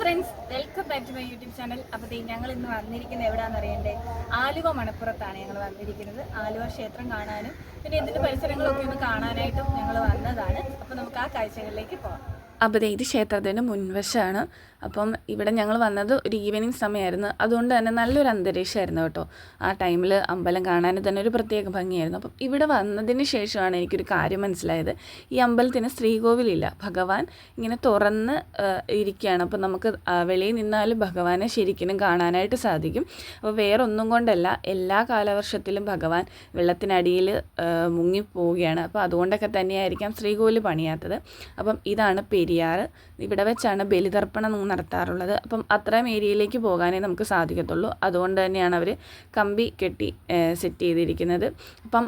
Friends welcome back to my YouTube channel അപ്പോൾ ഞങ്ങൾ ഇന്ന് വന്നിരിക്കുന്നത് എവിടെയാണെന്ന് അറിയണ്ടേ? ആലുവ മണപ്പുറത്താണ് ഞങ്ങൾ വന്നിരിക്കുന്നത്. ആലുവ ക്ഷേത്രം കാണാനും പിന്നെ ഇതിന്റെ പരിസരങ്ങളൊക്കെ ഒന്ന് കാണാനായിട്ടും ഞങ്ങൾ വന്നതാണ്. അപ്പോൾ നമുക്ക് ആ കാഴ്ചകളിലേക്ക് പോകാം അപ്പോൾ ഇത് ക്ഷേത്രത്തിന്റെ മുൻവശമാണ് അപ്പം ഇവിടെ ഞങ്ങൾ വന്നത് ഒരു ഈവനിങ് സമയമായിരുന്നു. അതുകൊണ്ട് തന്നെ നല്ലൊരു അന്തരീക്ഷമായിരുന്നു കേട്ടോ. ആ ടൈമിൽ അമ്പലം കാണാൻ തന്നെ ഒരു പ്രത്യേക ഭംഗിയായിരുന്നു. അപ്പം ഇവിടെ വന്നതിന് ശേഷമാണ് എനിക്കൊരു കാര്യം മനസ്സിലായത്. ഈ അമ്പലത്തിന് ശ്രീകോവിലില്ല. ഭഗവാൻ ഇങ്ങനെ തുറന്ന് ഇരിക്കുകയാണ്. അപ്പം നമുക്ക് വെളിയിൽ നിന്നാലും ഭഗവാനെ ശരിക്കും കാണാനായിട്ട് സാധിക്കും. അപ്പോൾ വേറെ ഒന്നും കൊണ്ടല്ല എല്ലാ കാലവർഷത്തിലും ഭഗവാൻ വെള്ളത്തിനടിയിൽ മുങ്ങിപ്പോവുകയാണ് അപ്പോൾ അതുകൊണ്ടൊക്കെ തന്നെയായിരിക്കാം ശ്രീകോവിൽ പണിയാത്തത്. അപ്പം ഇതാണ് പെരിയാർ ഇവിടെ വെച്ചാണ് ബലിതർപ്പണം നടത്താറുള്ളത്. അപ്പം അത്രയും ഏരിയയിലേക്ക് പോകാനേ നമുക്ക് സാധിക്കത്തുള്ളൂ. അതുകൊണ്ട് തന്നെയാണ് അവർ കമ്പി കെട്ടി സെറ്റ് ചെയ്തിരിക്കുന്നത്. അപ്പം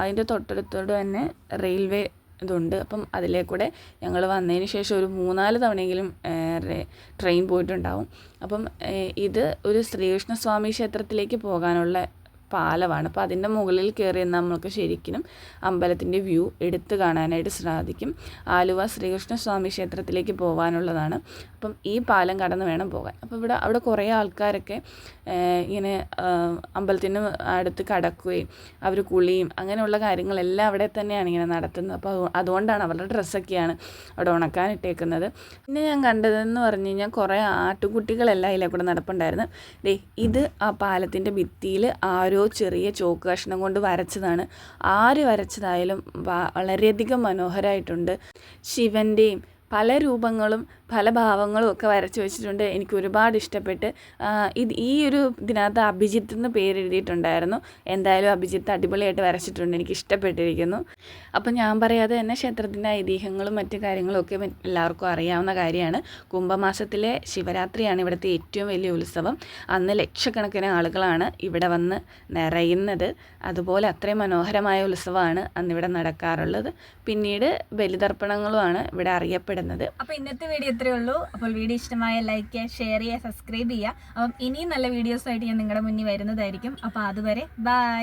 അതിന്റെ തൊട്ടടുത്തോട് തന്നെ റെയിൽവേ ഇതുണ്ട്. അപ്പം അതിലേക്കൂടെ കൂടെ ഞങ്ങൾ വന്നതിന് ശേഷം ഒരു മൂന്നാൽ തവണയെങ്കിലും ട്രെയിൻ പോയിട്ടുണ്ടാവും. അപ്പം ഇത് ഒരു ശ്രീകൃഷ്ണസ്വാമി ക്ഷേത്രത്തിലേക്ക് പോകാനുള്ള പാലമാണ്. അപ്പോൾ അതിന്റെ മുകളിൽ കയറി നമ്മൾക്ക് ശരിക്കും അമ്പലത്തിന്റെ വ്യൂ എടുത്തു കാണാനായിട്ട് സാധിക്കും. ആലുവ ശ്രീകൃഷ്ണസ്വാമി ക്ഷേത്രത്തിലേക്ക് പോകാനുള്ളതാണ് അപ്പം ഈ പാലം കടന്ന് വേണം പോകാൻ. അപ്പോൾ ഇവിടെ അവിടെ കുറേ ആൾക്കാരൊക്കെ ഇങ്ങനെ അമ്പലത്തിന് അടുത്ത് കടക്കുകയും അവർ കുളിയും അങ്ങനെയുള്ള കാര്യങ്ങളെല്ലാം അവിടെ തന്നെയാണ് ഇങ്ങനെ നടത്തുന്നത്. അപ്പോൾ അതുകൊണ്ടാണ് അവരുടെ ഡ്രസ്സൊക്കെയാണ് അവിടെ ഉണക്കാൻ ഇട്ടേക്കുന്നത്. പിന്നെ ഞാൻ കണ്ടതെന്ന് പറഞ്ഞു കഴിഞ്ഞാൽ കുറേ ആട്ടുകുട്ടികളെല്ലാം അതിലെ കൂടെ നടപ്പുണ്ടായിരുന്നു. ഇത് ആ പാലത്തിന്റെ ഭിത്തിയിൽ ആരോ ചെറിയ ചോക്ക് കഷ്ണം കൊണ്ട് വരച്ചതാണ്. ആര് വരച്ചതായാലും വളരെയധികം മനോഹരമായിട്ടുണ്ട് ശിവന്റെയും പല രൂപങ്ങളും പല ഭാവങ്ങളും ഒക്കെ വരച്ച് വെച്ചിട്ടുണ്ട്. എനിക്ക് ഒരുപാട് ഇഷ്ടപ്പെട്ട്. ഇത് ഈ ഒരു ഇതിനകത്ത് അഭിജിത്ത് എന്ന് പേരെഴുതിയിട്ടുണ്ടായിരുന്നു എന്തായാലും അഭിജിത്ത് അടിപൊളിയായിട്ട് വരച്ചിട്ടുണ്ട്. എനിക്ക് ഇഷ്ടപ്പെട്ടിരിക്കുന്നു. അപ്പം ഞാൻ പറയാതെ തന്നെ ക്ഷേത്രത്തിന്റെ ഐതിഹ്യങ്ങളും മറ്റു കാര്യങ്ങളും ഒക്കെ എല്ലാവർക്കും അറിയാവുന്ന കാര്യമാണ്. കുംഭമാസത്തിലെ ശിവരാത്രിയാണ് ഇവിടുത്തെ ഏറ്റവും വലിയ ഉത്സവം. അന്ന് ലക്ഷക്കണക്കിന് ആളുകളാണ് ഇവിടെ വന്ന് നിറയുന്നത്. അതുപോലെ അത്രയും മനോഹരമായ ഉത്സവമാണ് അന്നിവിടെ നടക്കാറുള്ളത്. പിന്നീട് ബലിതർപ്പണങ്ങളുമാണ് ഇവിടെ അറിയപ്പെടുന്നത്. അപ്പോൾ ഇന്നത്തെ വീഡിയോ ഇത്രയേ ഉള്ളൂ. അപ്പോൾ വീഡിയോ ഇഷ്ടമായ ലൈക്ക് ഷെയർ ചെയ്യുക സബ്സ്ക്രൈബ് ചെയ്യുക. അപ്പം ഇനിയും നല്ല വീഡിയോസായിട്ട് ഞാൻ നിങ്ങളുടെ മുന്നിൽ വരുന്നതായിരിക്കും. അപ്പോൾ അതുവരെ ബൈ